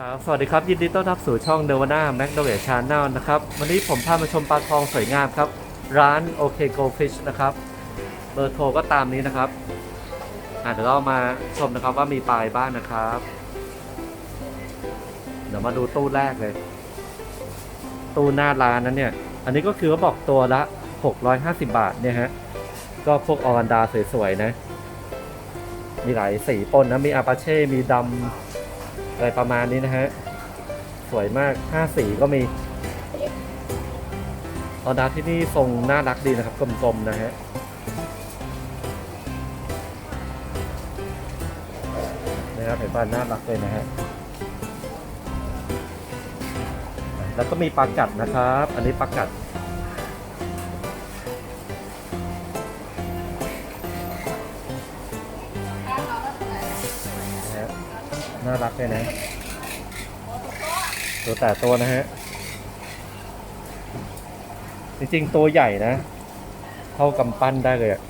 ครับสวัสดีครับ ยินดีต้อนรับสู่ช่องเดวาน่าแมกโนเวชานแนลนะครับ วันนี้ผมพามาชมปลาทองสวยงามครับ ร้านโอเคโกฟิชนะครับ เบอร์โทรก็ตามนี้นะครับอะเดี๋ยวเรามาชมนะครับว่ามีปลายบ้างนะครับ เดี๋ยวมาดูตู้แรกเลย ตู้หน้าร้านนั้นเนี่ย อันนี้ก็คือว่าบอกตัวละ 650 บาทเนี่ยฮะ ก็พวกออรันดาสวยๆนะ มีหลายสีปนนะ มีอาปาเช่ มีดำ อะไรประมาณนี้นะฮะ สวยมาก5สีก็มีออดาที่นี่ทรงน่ารักดีนะครับกลมๆนะฮะนะครับเห็นป่ะน่ารักเลยนะฮะแล้วก็มีปลากัดนะครับ อันนี้ปลากัด น่ารักเลยนะ ตัวแต่ตัวนะฮะ จริงๆ ตัวใหญ่นะ เท่ากำปั้นได้เลยอะ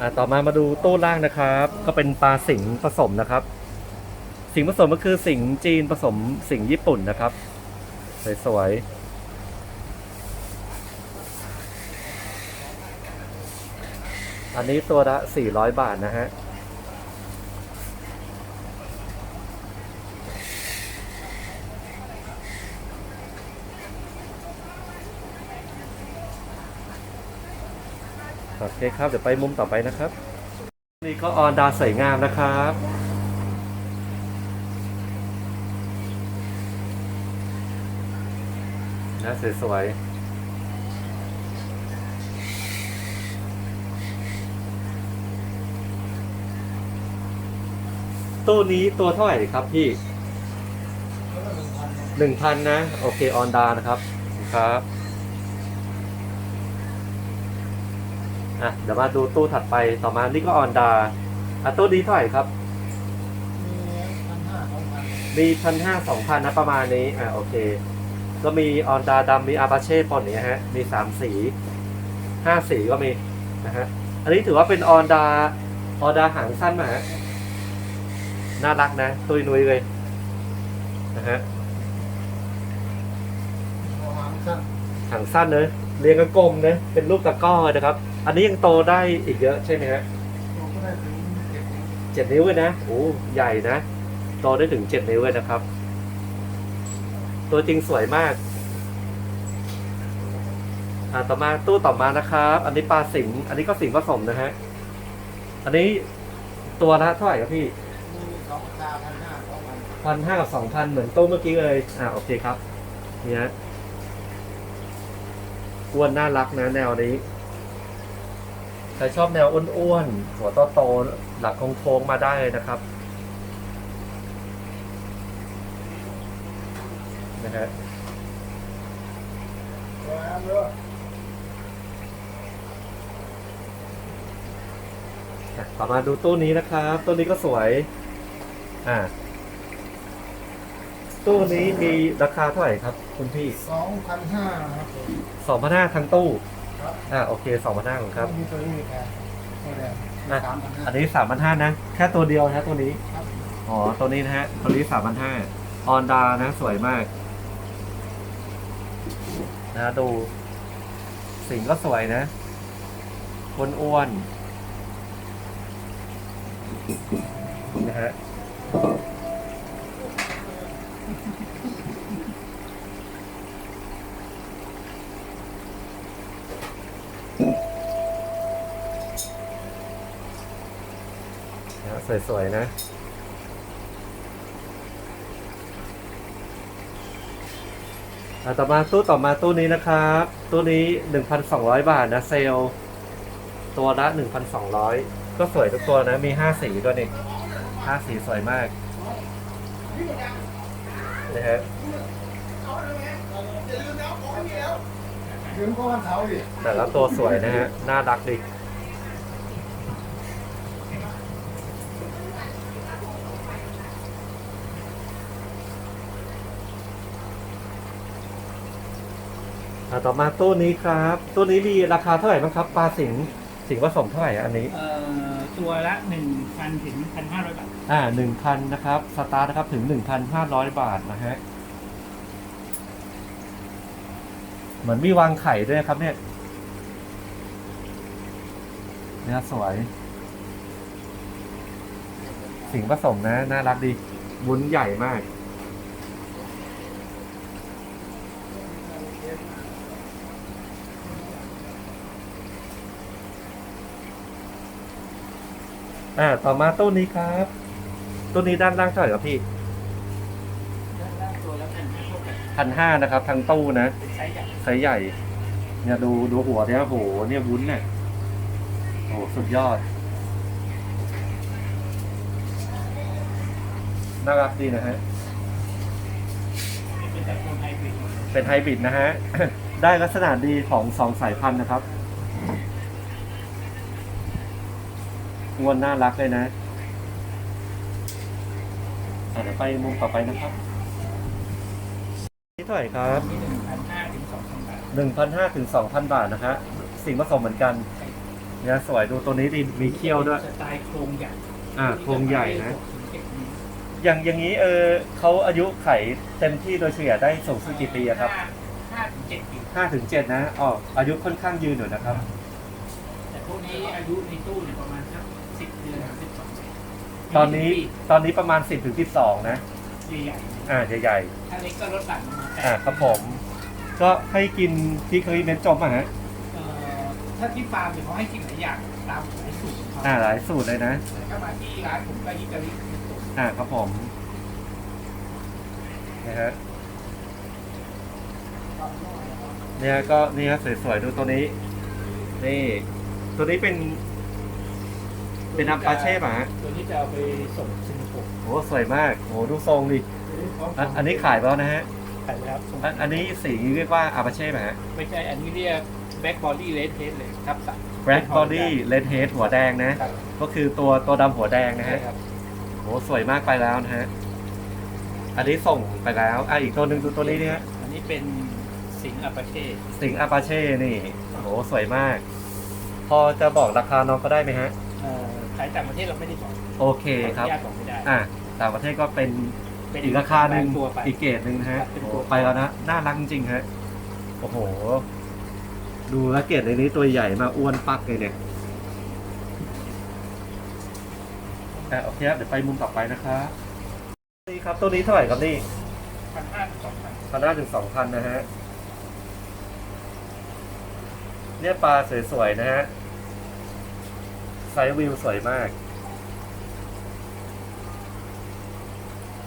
อะต่อมามาดูตู้ล่างนะครับ ก็เป็นปลาสิงผสมนะครับ สิงผสมก็คือสิงจีนผสมสิงญี่ปุ่นนะครับ สวยๆ อันนี้ตัวละ 400 บาทนะฮะ โอเคครับ เดี๋ยวไปมุมต่อไปนะครับ นี่ก็ออนดาสวยงามนะครับนะสวยๆ ตู้นี้ตัวเท่าไหร่ครับพี่หนึ่งพันนะ โอเค ออนดานะครับครับอะเดี๋ยวมาดูตู้ถัดไปต่อมานี่ก็ออนดาอะตู้นี้เท่าไหร่ครับ มีพันห้าสองพันนะประมาณนี้อะโอเค ก็มีออนดาดำมีอาบาเช่ปนอย่างเนี้ยฮะ มีสามสีห้าสีก็มีนะฮะอันนี้ถือว่าเป็นออนดาออนดาหางสั้นมาฮะ น่ารักนะตุยนุยเลยนะฮะหางสั้นเนอะเรียงกระกลมเนอะเป็นลูกตะกร้อนะครับ อันนี้ยังโตได้อีกเยอะใช่ไหมฮะเจ็ดนิ้วเลยนะโอ้ใหญ่นะโตได้ถึงเจ็ดนิ้วเลยนะครับ ตัวจริงสวยมากอ่าต่อมาตู้ต่อมานะครับ อันนี้ปลาสิงห์อันนี้ก็สิงห์ผสมนะฮะอันนี้ตัวละเท่าไหร่ครับพี่ พันห้ากับสองพันเหมือนตู้เมื่อกี้เลย อ่าโอเคครับเนี่ยอ้วนน่ารักนะแนวนี้ใครชอบแนวอ้วนๆหัวโตๆหลักโค้งๆมาได้เลยนะครับนะฮะอะต่อมาดูตู้นี้นะครับ ตู้นี้ก็สวย อ่า ตู้นี้มีราคาเท่าไหร่ครับ คุณพี่สองพันห้าครับผมสองพันห้าทั้งตู้ ครับอ่าโอเคสองพันห้าของครับ มีตัวนี้แค่นี่แหละอะ สามพันห้าอันนี้สามพันห้านะ แค่ตัวเดียวนะตัวนี้ ครับอ๋อ ตัวนี้นะฮะ ตัวนี้สามพันห้าออนดานะ สวยมาก นะดู สิงก็สวยนะอ้วนอ้วนๆนะฮะนะ สวยๆนะอะต่อมาตู้ต่อมาตู้นี้นะครับ ตู้นี้ 1,200 บาทนะเซลลตัวละ 1,200 ก็สวยทุกตัวนะ มี 5 สีด้วยนี่ 5สีสวยมากนะฮะยืมก้อนเท้าดิแต่ละตัวสวยนะฮะ น่ารักดีอะต่อมาตู้นี้ครับ ตู้นี้มีราคาเท่าไหร่บ้างครับ ปลาสิงห์สิงห์ผสมเท่าไหร่อันนี้ เอ่อ ตัวละหนึ่งพันถึงพันห้าร้อยบาท อ่าหนึ่งพันนะครับ สตาร์ทนะครับถึงหนึ่งพันห้าร้อยบาทนะฮะ เหมือนมีวางไข่ด้วยครับเนี่ยเนี่ยสวย สิ่งผสมนะ น่ารักดี วุ้นใหญ่มาก อ่า ต่อมาตู้นี้ครับ ตู้นี้ด้านล่างเท่าไหร่ครับพี่ด้านล่างตัวละพันห้าเท่ากันพันห้านะครับทั้งตู้นะเป็นไซส์ใหญ่ไซส์ใหญ่ เนี่ยดูดูหัวเนี่ยโหเนี่ยวุ้นเนี่ยโอ้สุดยอดน่ารักดีนะฮะเป็นแบบคนไฮบริดหมดเลยเป็นไฮบริดนะฮะ ได้ลักษณะดีของสองสายพันธุ์นะครับงวนน่ารักเลยนะ เดี๋ยวไปมุมต่อไปนะครับนี่เท่าไหร่ครับมีหนึ่งพันห้าถึงสองพันบาทหนึ่งพันห้าถึงสองพันบาทนะฮะสิ่งผสมเหมือนกันเนี่ยสวยดูตัวนี้ดีมีเขี้ยวด้วย สไตล์โครงใหญ่อ่าโครงใหญ่นะหกถึงเจ็ดนิ้วอย่างอย่างนี้เออเขาอายุไขเต็มที่โดยเฉลี่ยได้สูงสุดกี่ปีอะครับห้าห้าถึงเจ็ดปีห้าถึงเจ็ดนะอ๋ออายุค่อนข้างยืนอยู่นะครับ แต่พวกนี้อายุในตู้เนี่ยประมาณสักสิบเดือน ตอนนี้ตอนนี้ประมาณสิบถึงสิบสองนะ ใหญ่อ่าใหญ่ๆถ้าเล็กก็ลดหลั่นลงมาแต่ๆอ่าครับผม ก็ให้กินที่เคยเน้นจมอะฮะเอ่อถ้าที่ฟาร์มเนี่ยเขาให้กินหลายอย่างตามหลายสูตรของเขาอ่าหลายสูตรเลยนะ แล้วก็มาที่ร้านผมก็ยิกะลิเป็นสูตรอ่าครับผมนะฮะเนี่ยก็นี่ฮะสวยๆดูตัวนี้ นี่ ตัวนี้เป็น เป็นอัมปาเช่ป่ะฮะตัวนี้จะเอาไปส่งสิงคโปร์โอ้สวยมากโอ้ดูทรงดิอันอันนี้ขายแล้วนะฮะขายไปแล้วส่งอันอันนี้สีเรียกว่าอาปาเช่ไหมฮะไม่ใช่อันนี้เรียกแบ็กบอดี้เลดเทสเลยครับสัตว์ Black Body Red Head หัวแดงนะ ครับ ก็คือตัวตัวดำหัวแดงนะใช่ฮะครับโอ้สวยมากไปแล้วนะฮะอันนี้ส่งไปแล้วอะอีกตัวหนึ่งดูตัวนี้นี่ฮะอันนี้เป็นสิงห์อาปาเช่สิงอาปาเช่นี่โอ้สวยมาก พอจะบอกราคาน้องก็ได้ไหมฮะ เอ่อ ขายต่างประเทศเราไม่ได้บอกโอเคครับ ขออนุญาตบอกไม่ได้ อะต่างประเทศก็เป็นเป็นอีกราคาหนึ่งตัวไป อีกเกรดหนึ่งนะฮะครับเป็นโอ้ตัวไปแล้วนะน่ารักจริงๆฮะโอ้โห ดูแลวเกรดในนี้ตัวใหญ่มากอ้วนปักเลยเนี่ยอะโอเคครับเดี๋ยวไปมุมต่อไปนะครับนี่ครับตัวนี้เท่าไหร่ครับนี่พันห้าถึงสองพันพันห้าถึงสองพันนะฮะเนี่ยปลาสวยๆนะฮะ ไซส์วิวสวยมาก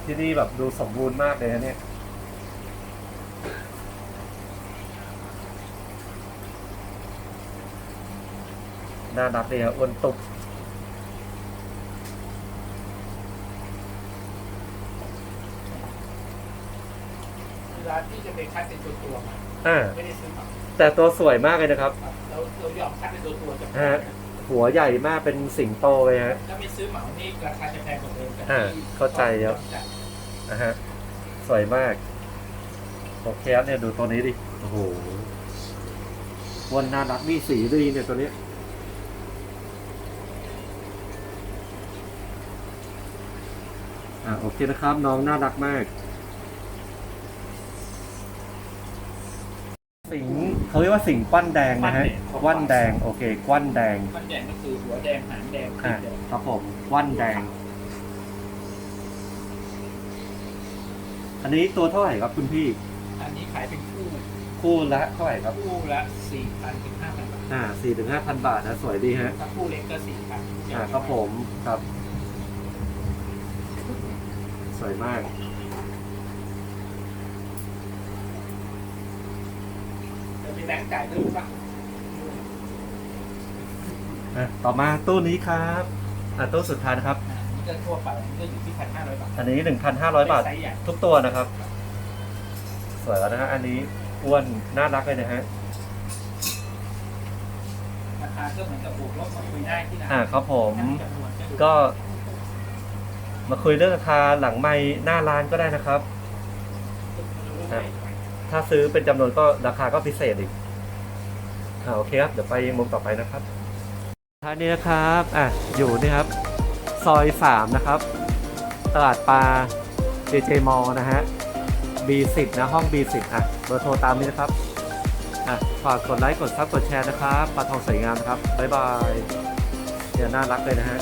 ที่นี่แบบดูสมบูรณ์มากเลยนะเนี่ยน่ารักเลยครับอ้วนตุกร้านที่จะไปคัดเป็นตัวตัวๆมาอ่าไม่ได้ซื้อเหมาแต่ตัวสวยมากเลยนะครับครับเราเรายอมคัดเป็นตัวตัวๆจาก ฮะ หัวใหญ่มากเป็นสิงโตเลยฮะถ้าไม่ซื้อเหมานี่ราคาจะแพงกว่าเดิมแต่อ่าที่เข้าใจครับนะฮะสวยมากโอเคครับเนี่ยดูตัวนี้ดิโอ้โหวันน่ารักมีสีดีเนี่ยตัวนี้อ่าโอเคนะครับน้องน่ารักมาก สิงเขาเรียกว่าสิงกวั้นแดงนะฮะกวั้นแดงโอเคกวั้นแดงมันแดงก็คือหัวแดงหางแดงอ่าแดงครับผมกวั้นแดง อันนี้ตัวเท่าไหร่ครับคุณพี่ อันนี้ขายเป็นคู่คู่ละเท่าไหร่ครับ คู่ละสี่พันถึงห้าพันบาทอ่าสี่ถึงห้าพันบาทนะสวยดีฮะถ้าคู่เล็กก็สี่พันอ่าครับผมครับ สวยมาก จะมี แบงค์จ่ายด้วยหรือเปล่าอะต่อมาตู้นี้ครับอ่าตู้สุดท้ายนะครับ อ่าอันนี้ก็ทั่วไปอันนี้ก็อยู่ที่พันห้าร้อยบาทอันนี้หนึ่งพันห้าร้อยบาท ไซส์ใหญ่ทุกตัวนะครับ สวยแล้วนะฮะอันนี้อ้วนน่ารักเลยนะฮะราคาก็เหมือนกับบวกลบมาคุยได้ที่ร้านอ่าครับผม จำนวนดูก็มาคุยเรื่องราคาหลังไม่หน้าร้านก็ได้นะครับครับ ถ้าซื้อเป็นจำนวนก็ราคาก็พิเศษอีกอ่าโอเคครับ เดี๋ยวไปมุมต่อไปนะครับท่านนี้นะครับอะอยู่นี่ครับ ซอยสามนะครับ ตลาดปลา JJ m a l l นะฮะ B10 นะ ห้อง B10 อะเบอร์โทรตามนี้นะครับอะฝากกดไลค์ กดซับกดแชร์นะครับปลาทองสวยงามนะครับ บ๊ายบายเดี๋ยวน่ารักเลยนะฮะ